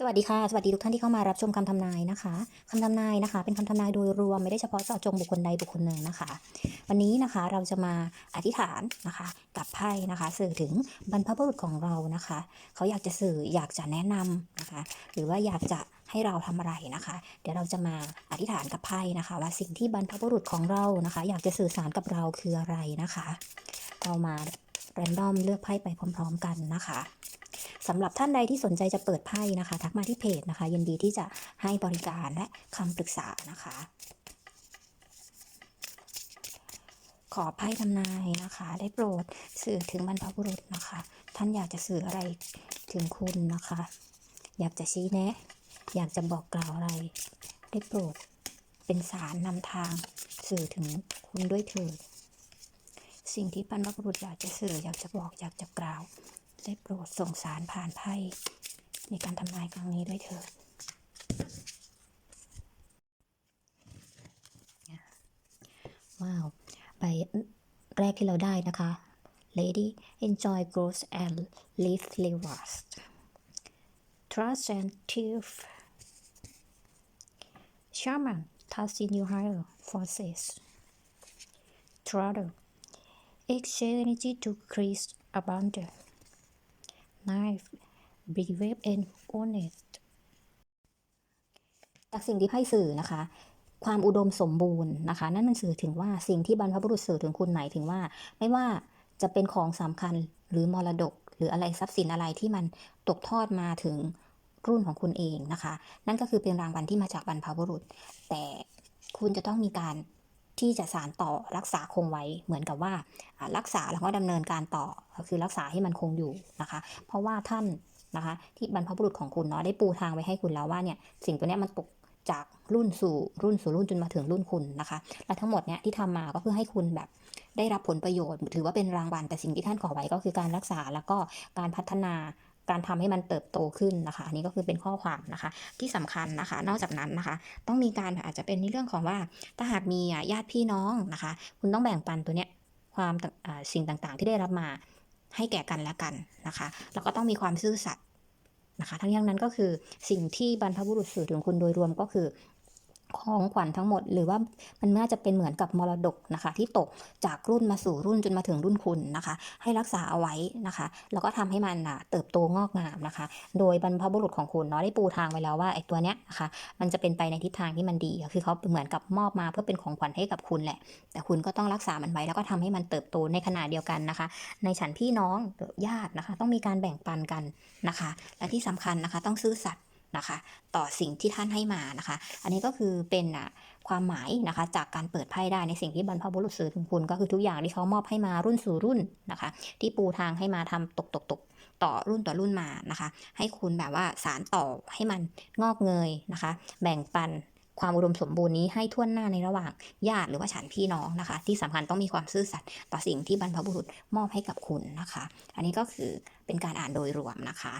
สวัสดีค่ะ สวัสดีทุกท่านที่เข้ามารับชมคำทำนายนะคะคำทำนายนะคะ เป็นคำทำนายโดยรวมไม่ได้เฉพาะเจาะจงบุคคลใดบุคคลหนึ่งนะคะ วันนี้นะคะเราจะมาอธิษฐานนะคะ กับไพ่นะคะ สื่อถึงบรรพบุรุษของเรานะคะ เขาอยากจะสื่ออยากจะแนะนำนะคะ หรือว่าอยากจะให้เราทำอะไรนะคะ เดี๋ยวเราจะมาอธิษฐานกับไพ่นะคะ ว่าสิ่งที่บรรพบุรุษของเรานะคะ อยากจะสื่อสารกับเราคืออะไรนะคะ เรามาแรนดอมเลือกไพ่ไปพร้อม ๆ กันนะคะ สำหรับท่านใดที่สนใจจะเปิดไพ่นะคะ ทักมาที่เพจนะคะ ยินดีที่จะให้บริการและคำปรึกษานะคะ ขอไพ่ทำนายนะคะ ได้โปรดสื่อถึงบรรพบุรุษนะคะ ท่านอยากจะสื่ออะไรถึงคุณนะคะ อยากจะชี้แนะ อยากจะบอกกล่าวอะไร ได้โปรดเป็นสารนำทางสื่อถึงคุณด้วยเถิดสิ่งที่บรรพบุรุษอยากจะสื่ออยากจะบอกอยากจะกล่าว ได้โปรดส่งสารผ่านไพ่ในการทำนายครั้งนี้ด้วยเถิดว้าวใบแรกที่เราได้นะคะ Lady enjoy growth and live last trust and teeth shaman trust in your higher forces Trouble exchange energy to increase abundance knife brave and honest จากสิ่งที่ไพ่สื่อนะคะ ความอุดมสมบูรณ์นะคะ นั่นมันสื่อถึงว่าสิ่งที่บรรพบุรุษสื่อถึงคุณหมายถึงว่า ไม่ว่าจะเป็นของสำคัญหรือมรดก หรืออะไรทรัพย์สินอะไรที่มันตกทอดมาถึงรุ่นของคุณเองนะคะ นั่นก็คือเป็นรางวัลที่มาจากบรรพบุรุษ แต่คุณจะต้องมีการ ที่จะสานต่อรักษาคงไว้เหมือนกับว่ารักษาแล้วก็ดำเนินการต่อก็คือรักษาให้มันคงอยู่นะคะ เพราะว่าท่านนะคะที่บรรพบุรุษของคุณเนาะได้ปูทางไว้ให้คุณแล้วว่าเนี่ยสิ่งตัวนี้มันตกจากรุ่นสู่รุ่นสู่รุ่นจนมาถึงรุ่นคุณนะคะ และทั้งหมดเนี้ยที่ทำมาก็เพื่อให้คุณแบบได้รับผลประโยชน์ ถือว่าเป็นรางวัลแต่สิ่งที่ท่านขอไว้ก็คือการรักษาแล้วก็การพัฒนา การทำให้มันเติบโตขึ้นนะคะ อันนี้ก็คือเป็นข้อความนะคะ ที่สำคัญนะคะ นอกจากนั้นนะคะ ต้องมีการอาจจะเป็นในเรื่องของว่าถ้าหากมีญาติพี่น้องนะคะ คุณต้องแบ่งปันตัวเนี้ยความสิ่งต่างๆ ที่ได้รับมาให้แก่กันและกันนะคะ แล้วก็ต้องมีความซื่อสัตย์นะคะ ทั้งยังนั้นก็คือสิ่งที่บรรพบุรุษสื่อถึงคุณโดยรวมก็คือ ของขวัญทั้งหมด หรือว่ามันน่าจะเป็นเหมือนกับมรดกนะคะ ที่ตกจากรุ่นมาสู่รุ่นจนมาถึงรุ่นคุณนะคะ ให้รักษาเอาไว้นะคะ แล้วก็ทำให้มันเติบโตงอกงามนะคะ โดยบรรพบุรุษของคุณเนาะได้ปูทางไว้แล้วว่าไอ้ตัวเนี้ยนะคะมันจะเป็นไปในทิศทางที่มันดีคือเขาเหมือนกับมอบมาเพื่อเป็นของขวัญให้กับคุณแหละ แต่คุณก็ต้องรักษามันไว้แล้วก็ทำให้มันเติบโตในขณะเดียวกันนะคะ ในฉันพี่น้องญาตินะคะ ต้องมีการแบ่งปันกันนะคะ และที่สำคัญนะคะ ต้องซื่อสัตย นะคะ ต่อสิ่งที่ท่านให้มานะคะ อันนี้ก็คือเป็นอะความหมายนะคะ จากการเปิดไพ่ได้ในสิ่งที่บรรพบุรุษสื่อถึงคุณ ก็คือทุกอย่างที่เขามอบให้มารุ่นสู่รุ่นนะคะ ที่ปูทางให้มาทำตกตกตกต่อรุ่นต่อรุ่นมานะคะ ให้คุณแบบว่าสารต่อให้มันงอกเงยนะคะ แบ่งปันความอุดมสมบูรณ์นี้ให้ทั่วหน้าในระหว่างญาติหรือว่าฉันพี่น้องนะคะ ที่สำคัญต้องมีความซื่อสัตย์ต่อสิ่งที่บรรพบุรุษมอบให้กับคุณนะคะ อันนี้ก็คือเป็นการอ่านโดยรวมนะคะ